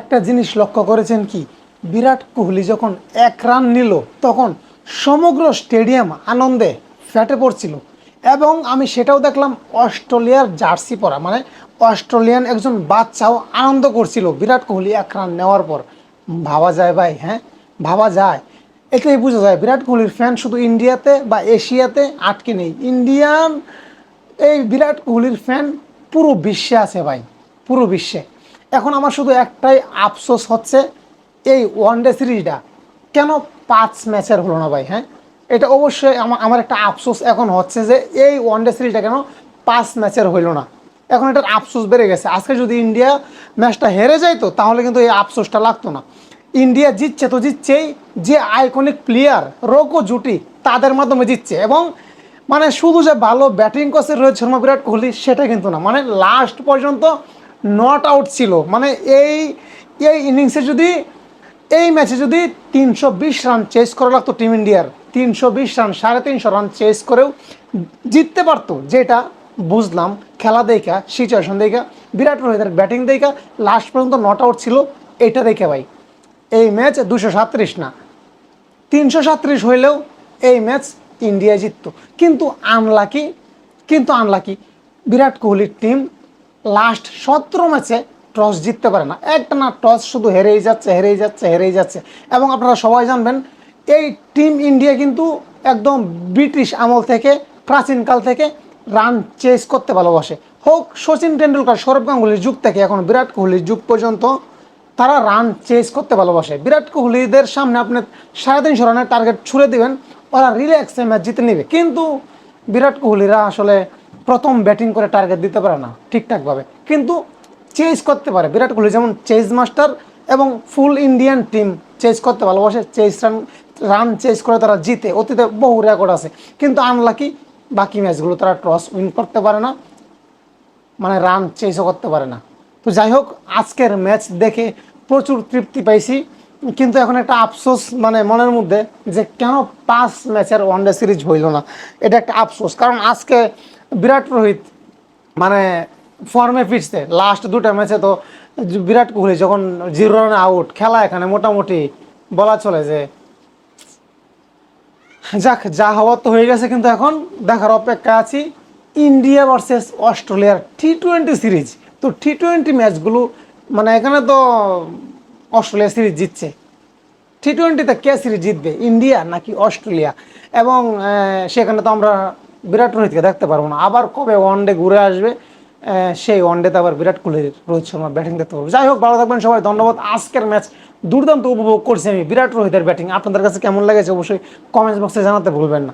একটা জিনিস লক্ষ্য করেছেন কি? বিরাট কোহলি যখন এক রান নিল, তখন সমগ্র স্টেডিয়াম আনন্দে ফেটে পড়ছিল। এবং আমি সেটাও দেখলাম অস্ট্রেলিয়ার জার্সি পরা মানে অস্ট্রেলিয়ান একজন বাচ্চাও আনন্দ করছিল বিরাট কোহলি এক রান নেওয়ার পর। ভাবা যায় ভাই হ্যাঁ? ভাবা যায়। এটাই বোঝা যায়, বিরাট কোহলির ফ্যান শুধু ইন্ডিয়াতে বা এশিয়াতে আটকে নেই। ইন্ডিয়ান, এই বিরাট কোহলির ফ্যান পুরো বিশ্বে আছে ভাই, পুরো বিশ্বে। এখন আমার শুধু একটাই আফসোস হচ্ছে এই ওয়ানডে সিরিজটা কেন পাঁচ ম্যাচের হলো না ভাই হ্যাঁ? এটা অবশ্যই আমার একটা আফসোস এখন হচ্ছে যে এই ওয়ানডে সিরিজটা কেন পাঁচ ম্যাচের হইল না। এখন এটার আফসোস বেড়ে গেছে। আজকে যদি ইন্ডিয়া ম্যাচটা হেরে যাইতো, তাহলে কিন্তু এই আফসোসটা লাগতো না। ইন্ডিয়া জিতছে তো জিতছেই, যে আইকনিক প্লেয়ার রোকো জুটি, তাদের মাধ্যমে জিতছে। এবং মানে শুধু যে ভালো ব্যাটিং করছে রোহিত শর্মা, বিরাট কোহলি, সেটা কিন্তু না। মানে লাস্ট পর্যন্ত নট আউট ছিল। মানে এই এই ইনিংসে যদি, এই ম্যাচে যদি তিনশো বিশ রান চেস করা লাগতো টিম ইন্ডিয়ার তিনশো বিশ রান সাড়ে তিনশো রান চেস করেও জিততে পারতো। যেটা বুঝলাম, খেলা দেখা সিচুয়েশন দেখা, বিরাট কোহলিদের ব্যাটিং দেখা লাস্ট পর্যন্ত নট আউট ছিল, এটা দেখে ভাই। এই ম্যাচ দুশো সাতত্রিশ না। তিনশো সাতত্রিশ হইলেও এই ম্যাচ ইন্ডিয়া জিততো। কিন্তু আনলাকি কিন্তু আনলাকি বিরাট কোহলির টিম লাস্ট সতেরো ম্যাচে টস জিততে পারে না। একটা না টস শুধু হেরেই যাচ্ছে হেরেই যাচ্ছে হেরেই যাচ্ছে। এবং আপনারা সবাই জানবেন, এই টিম ইন্ডিয়া কিন্তু একদম ব্রিটিশ আমল থেকে প্রাচীনকাল থেকে রান চেস করতে ভালোবাসে। হোক সচিন টেন্ডুলকার সৌরভ গাঙ্গুলির যুগ থেকে এখন, বিরাট কোহলির যুগ পর্যন্ত তারা রান চেস করতে ভালোবাসে। বিরাট কোহলিদের সামনে আপনি সাড়ে তিনশো রানের টার্গেট ছুড়ে দিবেন, ওরা রিল্যাক্সে ম্যাচ জিতে নেবে। কিন্তু বিরাট কোহলিরা আসলে প্রথম ব্যাটিং করে টার্গেট দিতে পারে না, ঠিকঠাকভাবে। কিন্তু চেস করতে পারে, বিরাট কোহলি যেমন চেস মাস্টার এবং ফুল ইন্ডিয়ান টিম চেস করতে ভালোবাসে চেস রান রান চেস করে তারা জিতে, অতীতে বহু রেকর্ড আছে। কিন্তু আনলাকি বাকি ম্যাচগুলো তারা টস উইন করতে পারে না মানে রান চেসও করতে পারে না। তো যাই হোক, আজকের ম্যাচ দেখে প্রচুর তৃপ্তি পাইছি। কিন্তু এখন একটা আফসোস মানে মনের মধ্যে যে কেন পাঁচ ম্যাচের ওয়ানডে সিরিজ হইল না? এটা একটা আফসোস। কারণ আজকে বিরাট রোহিত মানে ফর্মে ফিরছে। লাস্ট দুটা ম্যাচে তো বিরাট কোহলি যখন জিরো রানে আউট খেলা এখানে মোটামুটি বলা চলে যে যাক, যা হওয়ার তো হয়ে গেছে কিন্তু এখন দেখার অপেক্ষা আছি। ইন্ডিয়া ভার্সেস অস্ট্রেলিয়ার টি টোয়েন্টি সিরিজ তো টি টোয়েন্টি ম্যাচগুলো মানে এখানে তো অস্ট্রেলিয়া সিরিজ জিতছে। টি টোয়েন্টিতে কে সিরিজ জিতবে? ইন্ডিয়া নাকি অস্ট্রেলিয়া? এবং সেখানে তো আমরা বিরাট রোহিতকে দেখতে পারব না। আবার কবে ওয়ানডে ঘুরে আসবে সেই ওয়ানডেতে আবার বিরাট কোহলির রোহিত শর্মা ব্যাটিং দেখতে পারব। যাই হোক, ভালো থাকবেন সবাই, ধন্যবাদ। আজকের ম্যাচ দুর্দান্ত উপভোগ করছি আমি বিরাট রোহিতের ব্যাটিং আপনাদের কাছে কেমন লেগেছে অবশ্যই কমেন্টস বক্সে জানাতে ভুলবেন না।